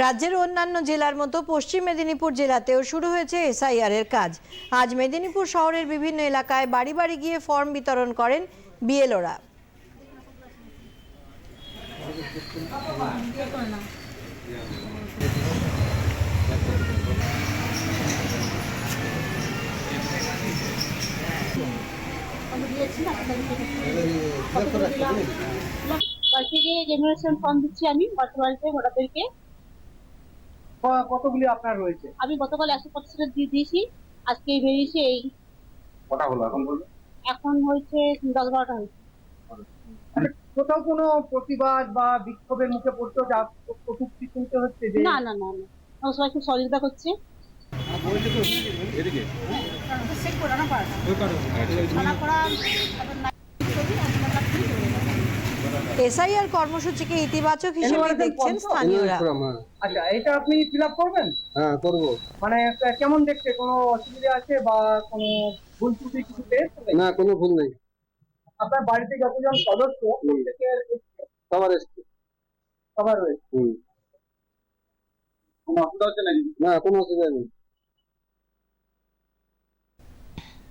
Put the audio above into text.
রাজ্যের অন্যান্য জেলার মতো পশ্চিম মেদিনীপুর জেলাতেও শুরু হয়েছে এসআইআর এর কাজ। আজ মেদিনীপুর শহরের বিভিন্ন এলাকায় বাড়ি বাড়ি গিয়ে ফর্ম বিতরণ করেন বিএলওরা। জেনারেশন ফর্ম দিচ্ছি আমি কতগুলি আপনার রয়েছে? আমি গতকাল একশো পঁচিশটা দিয়ে দিয়েছি। আজকে বেরিয়েছে এই। কটা হলো এখন বলুন? এখন হয়েছে দশ বারোটা হয়েছে। মানে কোথাও কোনো প্রতিবাদ বা বিক্ষোভের মুখে পড়তো যা কটূক্তি শুনতে হচ্ছে যে না না না না। সবাই খুব সহযোগিতা করছে। এসআইআর কর্মসূচিকে ইতিবাচক হিসেবে দেখছেন স্থানীয়রা। আচ্ছা এটা আপনি ফিল আপ করবেন? হ্যাঁ করব। মানে কেমন দেখতে কোনো অসুবিধা আছে বা কোনো ভুল ত্রুটি কিছু পেয়েছে না কোনো ভুল নেই। আপনার বাড়িতে যতজন সদস্য প্রত্যেকের সবার এসছে। সবার রয়েছে হুম। কোনো অসুবিধা হচ্ছে নাকি? না কোনো অসুবিধা নেই।